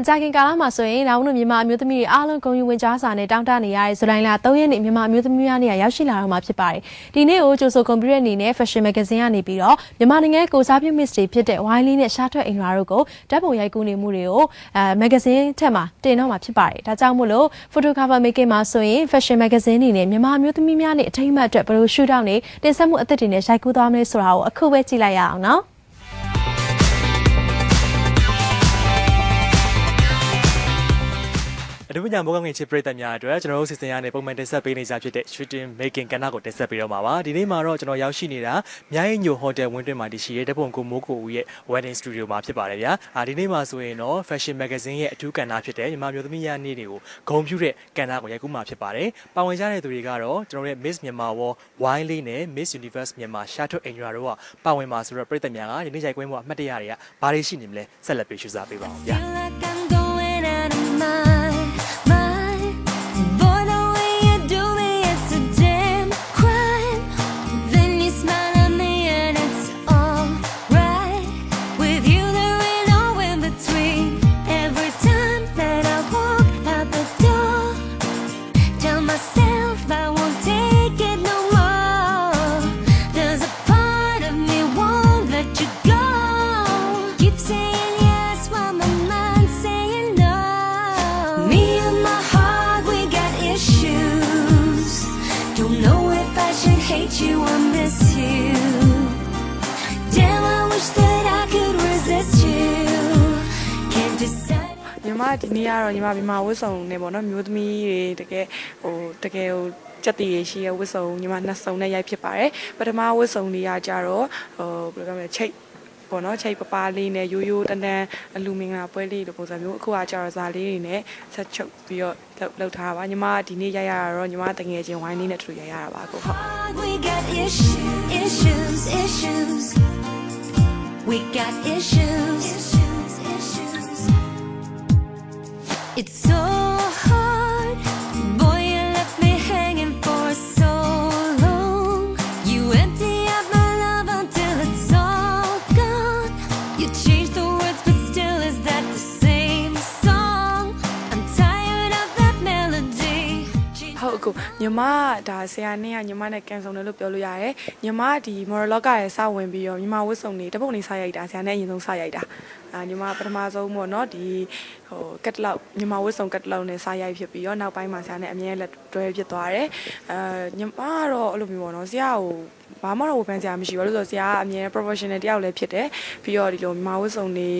မကြခင်ကာလမှာဆိုရင်လောင်တို့မြန်မာအမျိုးသမီးတွေအားလုံးဂုဏ်ယူဝင်ကြားစာနဲ့တောင်းတနေရတဲ့ဇူလိုင်လ3ရက်နေ့မြန်မာအမျိုးသမီးများနေ့ရောက်ရှိလာတော့မှာဖြစ်ပါတယ်။ဒီနေ့ကိုကြိုဆိုကွန်ပျူတာအနေနဲ့ Fashion Magazine ကနေပြီးတော့မြန်မာနိုင်ငံကိုစားပြု Miss တွေဖြစ်တဲ့ Wiley နဲ့ရှားထွက်အင်္ဂါတို့ကိုဓာတ်ပုံရိုက်ကူးနေမှုတွေကိုအဲ Magazine ထက်မှာတင်တော့မှာဖြစ်ပါတယ်။ဒါကြောင့်မို့လို့ Photo Cover Making မှာဆိုရင် Fashion Magazine အနေနဲ့မြန်မာအမျိုးသမီးများနေ့အထိမ်းအမှတ်အတွက်ဘယ်လို shoot out နေတင်ဆက်မှုအသစ်တွေနဲ့ရိုက်ကူးသွားမလဲဆိုတာကိုအခုပဲကြည့်လိုက်ရအောင်နော်။ အထူးပညာမိုးကောင်းငင်ချစ်ပရိသတ်များအတွက်ကျွန်တော်တို့စီစဉ်ရတဲ့ပုံမှန်တင်ဆက်ပေးနေကြဖြစ်တဲ့ shooting making ကဏ္ဍကိုတင်ဆက်ပေးတော့မှာပါဒီနေ့မှာတော့ကျွန်တော်ရောက်ရှိနေတာမြိုင်းညိုဟိုတယ်ဝင်းတွင်မှာတည်ရှိတဲ့တပုံကိုမိုးကိုဦးရဲ့ wedding studio မှာဖြစ်ပါတယ်ဗျာအာဒီနေ့မှာဆိုရင်တော့ fashion magazine ရဲ့အထူးကဏ္ဍဖြစ်တဲ့မြန်မာမျိုးသမီးများနေ့တွေကိုဂုဏ်ပြုတဲ့ကဏ္ဍကိုရိုက်ကူးမှာဖြစ်ပါတယ်ပါဝင်ကြတဲ့သူတွေကတော့ကျွန်တော်တို့ရဲ့ Miss မြန်မာဝ Wiley နဲ့ Miss Universe မြန်မာရှာထွတ်အင်ဂျရာတို့ကပါဝင်မှာဆိုတော့ပရိသတ်များကဒီနေ့ရိုက်ကွင်းမှာအမှတ်တရတွေကဘာတွေရှိနေမလဲဆက်လက်ပြီးရှုစားပေးပါအောင်ဗျာ ဒီနေ့ကတော့ညီမမြန်မာဝတ်စုံနဲ့ပေါ့နော်မျိုးသမီးတွေတကယ်ဟိုတကယ်ဟိုစက်တီရရှိရဝတ်စုံညီမနှစ်စုံနဲ့ရိုက်ဖြစ်ပါတယ်ပထမဝတ်စုံတွေကကြတော့ဟိုဘယ်လိုကမလဲချိတ်ပေါ့နော်ချိတ်ပပလေးနဲ့ရိုးရိုးတန်တန်အလူမင်္ဂလာပွဲလေးလိုပုံစံမျိုးအခုကကြတော့ဇာလေးတွေနဲ့ဆက်ချုပ်ပြီးတော့လုပ်လုပ်ထားတာပါညီမဒီနေ့ရိုက်ရတာတော့ညီမတငယ်ချင်းဝိုင်းလေးနဲ့တူရိုက်ရတာပါကိုဟုတ် We got issues, issues, issues. We got issues, issues, issues. ဟုတ်အခုညီမဒါဆရာနဲ့ကညီမနဲ့ကန်ဆောင်တယ်လို့ပြောလို့ရတယ်ညီမဒီ monologue ရဲ့စဝင်ပြီးတော့ညီမဝတ်စုံနေတပုတ်နေစရိုက်တာဆရာနဲ့အရင်ဆုံးစရိုက်တာအာညီမပထမဆုံးပေါ့နော်ဒီဟိုကတ်လောက်ညီမဝတ်စုံကတ်လောက်နဲ့စရိုက်ဖြစ်ပြီးတော့နောက်ပိုင်းမှာဆရာနဲ့အမြဲလက်တွဲဖြစ်သွားတယ်အဲညီမကတော့အဲ့လိုမျိုးပေါ့နော်ဆရာကိုဘာမှတော့ဝေဖန်စရာမရှိဘူးလို့ဆိုတော့ဆရာကအမြဲ professional တယောက်လည်းဖြစ်တယ်ပြီးတော့ဒီလိုညီမဝတ်စုံနေ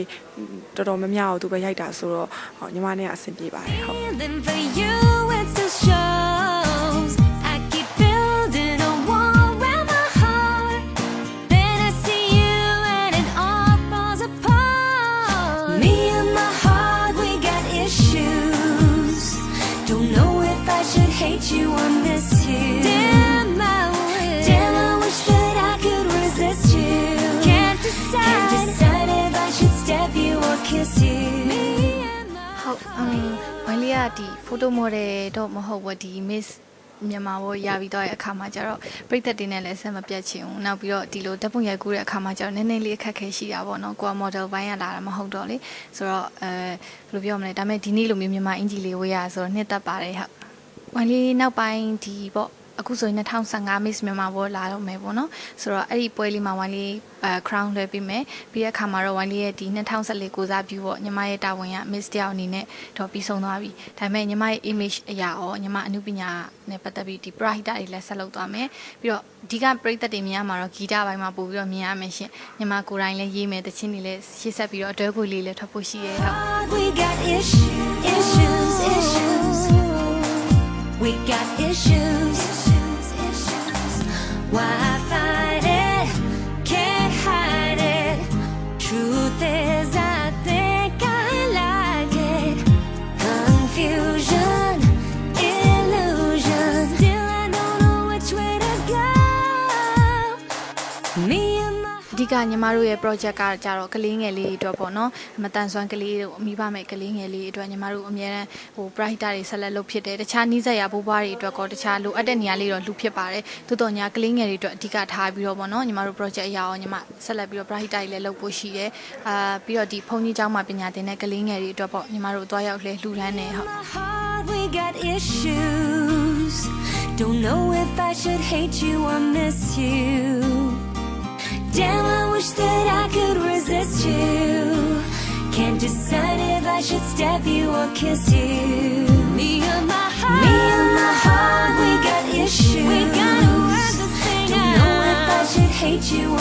တော်တော်များများကိုသူပဲရိုက်တာဆိုတော့ဟောညီမနဲ့ကအဆင်ပြေပါတယ်ဟုတ် Feeling အမ်ဝိုင်းလေးကဒီ photo model တော့မဟုတ်ဘူးဒီ miss မြန်မာဘောရပြီးတော့ရဲ့အခါမှာကျတော့ပြိသက်တင်နဲ့လည်းဆက်မပြတ်ချင်ဘူးနောက်ပြီးတော့ဒီလိုဓာတ်ပုံရိုက်ကူးတဲ့အခါမှာကျတော့နည်းနည်းလေးအခက်ခဲရှိတာပေါ့နော်ကိုက model ဘိုင်းရလာတာမဟုတ်တော့လေဆိုတော့အဲဘယ်လိုပြောမလဲဒါပေမဲ့ဒီနေ့လိုမျိုးမြန်မာအင်ဂျီလေးဝေးရဆိုတော့နှစ်သက်ပါတယ်ဟုတ်ဝိုင်းလေးနောက်ပိုင်းဒီပေါ့ အခုဆိုရင်2015 Miss မြန်မာဘောလာတော့မယ်ပေါ့နော်ဆိုတော့အဲ့ဒီပွဲလေးမှာဝိုင်းလေးအဲ crown လွှဲပေးမယ်ပြီးတဲ့အခါမှာတော့ဝိုင်းလေးရဲ့ဒီ2014ကိုစားပြုပေါ့ညီမရဲ့တာဝန်က Miss တယောက်အနေနဲ့တော့ပြီးဆုံးသွားပြီဒါပေမဲ့ညီမရဲ့ image အရာရောညီမအမှုပညာနဲ့ပတ်သက်ပြီးဒီ pride တွေလည်းဆက်လုပ်သွားမယ်ပြီးတော့အဓိကပရိသတ်တွေမြင်ရမှာတော့ဂီတပိုင်းမှာပို့ပြီးတော့မြင်ရမယ်ရှင်ညီမကိုယ်တိုင်လည်းရေးမယ်တချင်းတွေလည်းရှေ့ဆက်ပြီးတော့အတွဲခွေလေးလည်းထွက်ဖို့ရှိရဲဟုတ် We got issues, issues, issues. We got issues, issues, issues. အဓိကညီမတို့ရဲ့ project ကကြတော့ကလေးငယ်လေးတွေအတွက်ပေါ့နော်မတန်ဆွမ်းကလေးတို့မိဘမဲ့ကလေးငယ်လေးတွေအတွက်ညီမတို့အများအားဟို brighter တွေဆက်လက်လုပ်ဖြစ်တယ်တခြားနီးစပ်ရာဘိုးဘွားတွေအတွက်ကောတခြားလိုအပ်တဲ့နေရာလေးတော့လူဖြစ်ပါတယ်သို့တော်ညာကလေးငယ်တွေအတွက်အဓိကထားပြီးတော့ပေါ့နော်ညီမတို့ project အရာအောင်ညီမဆက်လက်ပြီးတော့ brighter တွေလည်းလုပ်ဖို့ရှိတယ်အာပြီးတော့ဒီဖုန်ကြီးကျောင်းမှာပညာသင်တဲ့ကလေးငယ်တွေအတွက်ပေါ့ညီမတို့တွားရောက်လဲလှူဒန်းနေဟုတ် My heart, we got issues. Don't know if I should hate you or miss you. Damn, I wish that I could resist you. Can't decide if I should stab you or kiss you. Me and my heart, me and my heart, we got issues. We gotta work this thing Don't know if I should hate you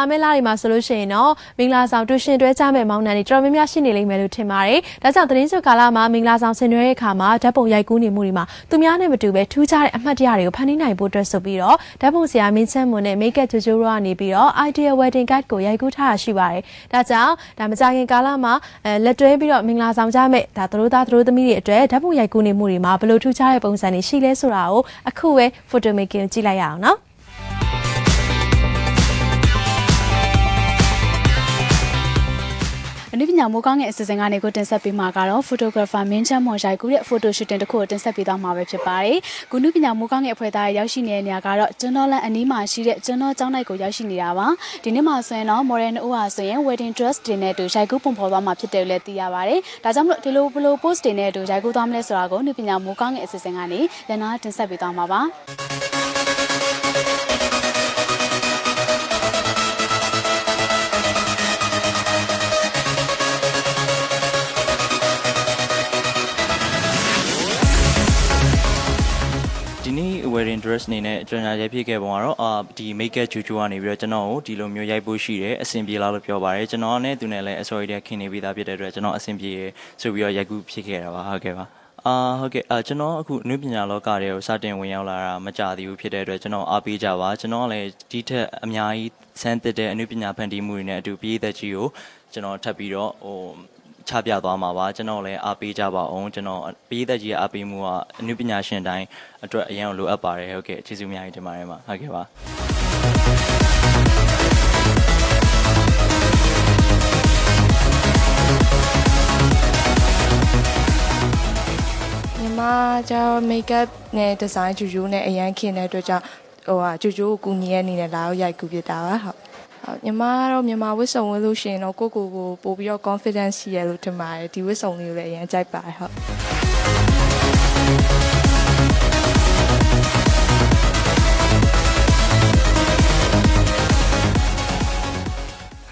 လာမယ့်လတွေမှာဆိုလို့ရှိရင်တော့မင်္ဂလာဆောင်တူရှင်တွဲကြမဲ့မောင်နှံတွေတော်တော်များများရှိနေလိမ့်မယ်လို့ထင်ပါတယ်။ဒါကြောင့်သတင်းချုပ်ကာလမှာမင်္ဂလာဆောင်ဆင်နွှဲတဲ့အခါမှာဓာတ်ပုံရိုက်ကူးနေမှုတွေမှာသူများနဲ့မတူပဲထူးခြားတဲ့အမှတ်တရတွေကိုဖန်တီးနိုင်ဖို့အတွက်ဆိုပြီးတော့ဓာတ်ပုံဆရာမင်းချမ်းမွန်နဲ့ Make Up Jojo တို့ကနေပြီးတော့ Ideal Wedding Guide ကိုရိုက်ကူးထားတာရှိပါတယ်။ဒါကြောင့်ဒါမကြခင်ကာလမှာအဲလက်တွဲပြီးတော့မင်္ဂလာဆောင်ကြမဲ့ဒါသတို့သားသတို့သမီးတွေအတွက်ဓာတ်ပုံရိုက်ကူးနေမှုတွေမှာဘယ်လိုထူးခြားတဲ့ပုံစံတွေရှိလဲဆိုတာကိုအခုပဲ photo making ကိုကြည့်လိုက်ရအောင်နော်။ အနုပညာမိုးကောင်းငယ်အစီအစဉ်ကနေကိုတင်ဆက်ပေးမှာကတော့ photographer မင်းချမ်းမော်ရိုက်ကူးတဲ့ photo shooting တစ်ခုကိုတင်ဆက်ပေးသွားမှာပဲဖြစ်ပါတယ်။ကုနုပညာမိုးကောင်းငယ်အဖွဲ့သားရောက်ရှိနေတဲ့နေရာကတော့ကျွန်းတော်လန်အနီးမှာရှိတဲ့ကျွန်းတော်ကျောင်းတိုက်ကိုရောက်ရှိနေတာပါ။ဒီနေ့မှာဆိုရင်တော့ modern ဦးဟာဆိုရင် wedding dress တွေနဲ့အတူရိုက်ကူးပုံဖော်သွားမှာဖြစ်တယ်လို့လည်းသိရပါတယ်။ဒါကြောင့်မလို့ဒီလိုဘလို post တွေနဲ့အတူရိုက်ကူးသွားမလဲဆိုတာကိုအနုပညာမိုးကောင်းငယ်အစီအစဉ်ကနေရန်နာတင်ဆက်ပေးသွားမှာပါ။။ ဒီနေ့ wedding dress အနေနဲ့ကျွန်တော်ရိုက်ဖြစ်ခဲ့ပုံကတော့အာဒီ make up ဂျူဂျူကနေပြီးတော့ကျွန်တော်ကိုဒီလိုမျိုးရိုက်ဖို့ရှိတယ်အဆင်ပြေလားလို့ပြောပါတယ်ကျွန်တော်နဲ့သူနဲ့လည်း sorry တဲ့ခင်နေပြီးသားဖြစ်တဲ့အတွက်ကျွန်တော်အဆင်ပြေဆိုပြီးတော့ရိုက်ကူးဖြစ်ခဲ့တာပါဟုတ်ကဲ့ပါအာဟုတ်ကဲ့အာကျွန်တော်အခုအနုပညာလောကတွေကိုစတင်ဝင်ရောက်လာတာမကြသေးဘူးဖြစ်တဲ့အတွက်ကျွန်တော်အားပေးကြပါကျွန်တော်ကလည်းဒီထက်အများကြီးစမ်းသစ်တဲ့အနုပညာဖန်တီးမှုတွေနဲ့အတူပြည်သက်ကြီးကိုကျွန်တော်ထပ်ပြီးတော့ဟို ချပြသွားမှာပါကျွန်တော်လည်းအားပေးကြပါအောင်ကျွန်တော်ပြည်သက်ကြီးရဲ့အားပေးမှုကအနုပညာရှင်တိုင်းအတွက်အရင်လိုအပ်ပါတယ်ဟုတ်ကဲ့ကျေးဇူးအများကြီးတင်ပါတယ်မှာဟုတ်ကဲ့ပါညီမကျတော့ makeup နဲ့ design ဂျူဂျူနဲ့အရန်ခင်တဲ့အတွက်ကြောင့်ဟိုဟာဂျူဂျူကိုကူညီရတဲ့အနေနဲ့လာရောက်ရိုက်ကူးပြတာပါဟုတ်ဟုတ် ညီမကတော့မြန်မာဝတ်စုံဝတ်လို့ရှိရင်တော့ကိုယ့်ကိုယ်ကိုပို့ပြီးတော့ confidence ရှိရလို့ထင်ပါတယ်ဒီဝတ်စုံလေးကိုလည်းအရင်ကြိုက်ပါတယ်ဟုတ်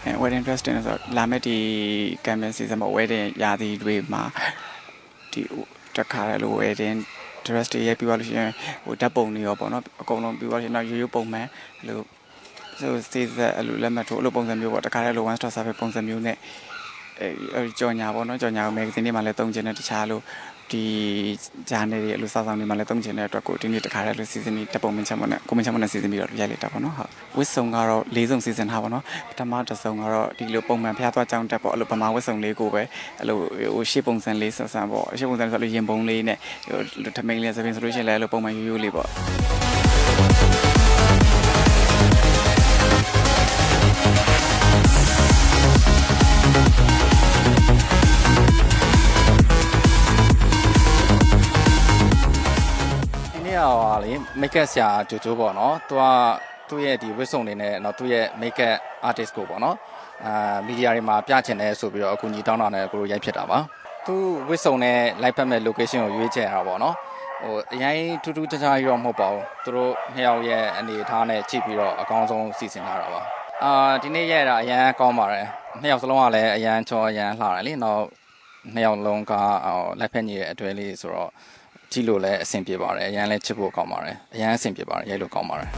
အဲ wedding dress တင်ဆိုတော့လာမယ့်ဒီ campaign season မှာ wedding ရာသီတွေမှာဒီတခါတည်းလို့ wedding dress တွေရိုက်ပြီးသွားလို့ရှိရင်ဟိုဓာတ်ပုံတွေရောပေါ့နော်အကုန်လုံးပြီးသွားလို့ရှိရင်နောက်ရိုးရိုးပုံမှန်အဲ့လို ဆိုစေးဆက်အဲ့လိုလက်မှတ်ထိုးအဲ့လိုပုံစံမျိုးပေါ့တခါတည်းလို့ one star service ပုံစံမျိုးနဲ့အဲကြော်ညာပေါ့နော်ကြော်ညာကို magazine တွေမှာလည်းသုံးချင်တယ်တခြားလို့ဒီဂျာနယ်တွေအဲ့လိုစောက်ဆောင်တွေမှာလည်းသုံးချင်တဲ့အတွက်ကိုဒီနေ့တခါတည်းလို့ season นี้တပ်ပုံမင်းချမ်းမနဲ့ကိုမင်းချမ်းမနဲ့ season ပြီးတော့ရိုက်လိုက်တာပေါ့နော်ဟုတ်ဝစ်စုံကတော့၄စုံ season ထားပေါ့နော်ပထမတစ်စုံကတော့ဒီလိုပုံမှန်ဖျားသွားကြောင်းတက်ပေါ့အဲ့လိုဗမာဝစ်စုံလေးကိုပဲအဲ့လိုဟိုရှေ့ပုံစံလေးဆက်ဆံပေါ့ရှေ့ပုံစံဆိုလို့ရင်ပုံလေးနဲ့ဟိုထမိန်လေးသပင်ဆိုလို့ရှိရင်လည်းအဲ့လိုပုံမှန်ရိုးရိုးလေးပေါ့ ဟာလေ make up ဆရာဂျိုဂျိုပေါ့နော်သူကသူ့ရဲ့ဒီဝတ်စုံတွေနဲ့တော့သူ့ရဲ့ make up artist ကိုပေါ့နော်အာမီဒီယာတွေမှာပြချင်တယ်ဆိုပြီးတော့အခုညီတောင်းတာနဲ့ကိုရိုရိုက်ဖြစ်တာပါသူဝတ်စုံနဲ့လိုက်ဖက်မဲ့ location ကိုရွေးချယ်ရတာပေါ့နော်ဟိုအရင်ထူးထူးခြားခြားကြီးတော့မဟုတ်ပါဘူးသူတို့နှစ်ယောက်ရဲ့အနေအထားနဲ့ချိန်ပြီးတော့အကောင်းဆုံးစီစဉ်ထားတာပါအာဒီနေ့ရဲ့တာအရန်ကောင်းပါတယ်နှစ်ယောက်စလုံးကလည်းအရန်ချောအရန်လှတယ်လေနောက်နှစ်ယောက်လုံးကလိုက်ဖက်ညီရဲ့အတွဲလေးဆိုတော့ ကြည့်လို့လည်းအဆင်ပြေပါတယ်အရန်လည်းချစ်ဖို့ကောင်းပါတယ်အရန်အဆင်ပြေပါတယ်ရိုက်လို့ကောင်းပါတယ်